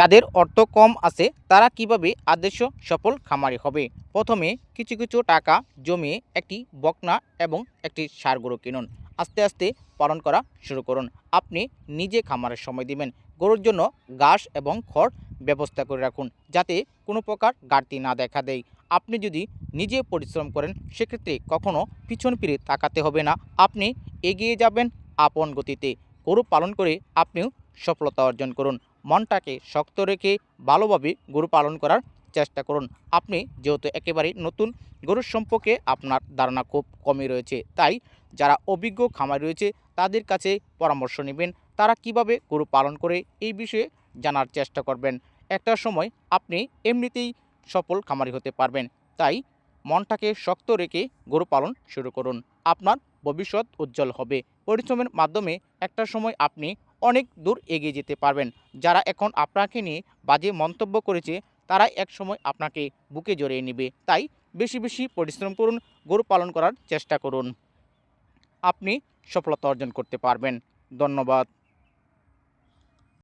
যাদের অর্থ কম আছে, তারা কীভাবে আদর্শ সফল খামারি হবে? প্রথমে কিছু কিছু টাকা জমিয়ে একটি বকনা এবং একটি সার গরু কিনুন। আস্তে আস্তে পালন করা শুরু করুন। আপনি নিজে খামারের সময় দিবেন। গরুর জন্য ঘাস এবং খড় ব্যবস্থা করে রাখুন, যাতে কোনো প্রকার ঘাটতি না দেখা দেয়। আপনি যদি নিজে পরিশ্রম করেন, সেক্ষেত্রে কখনো পিছন ফিরে তাকাতে হবে না। আপনি এগিয়ে যাবেন আপন গতিতে। গরু পালন করে আপনিও সফলতা অর্জন করুন। মনটাকে শক্ত রেখে ভালোভাবে গরু পালন করার চেষ্টা করুন। আপনি যেহেতু একেবারেই নতুন, গরুর সম্পর্কে আপনার ধারণা খুব কমই রয়েছে। তাই যারা অভিজ্ঞ খামারি রয়েছে, তাদের কাছে পরামর্শ নেবেন, তারা কীভাবে গরু পালন করে এই বিষয়ে জানার চেষ্টা করবেন। একটা সময় আপনি এমনিতেই সফল খামারি হতে পারবেন, তাই মনটাকে শক্ত রেখে গরু পালন শুরু করুন। আপনার ভবিষ্যৎ উজ্জ্বল হবে। পরিশ্রমের মাধ্যমে একটা সময় আপনি অনেক দূর এগিয়ে যেতে পারবেন। যারা এখন আপনাকে নিয়ে বাজে মন্তব্য করেছে তারা এক সময় আপনাকে বুকে জড়িয়ে নেবে। তাই বেশি বেশি পরিশ্রম করুন, গরু পালন করার চেষ্টা করুন। আপনি সফলতা অর্জন করতে পারবেন। ধন্যবাদ।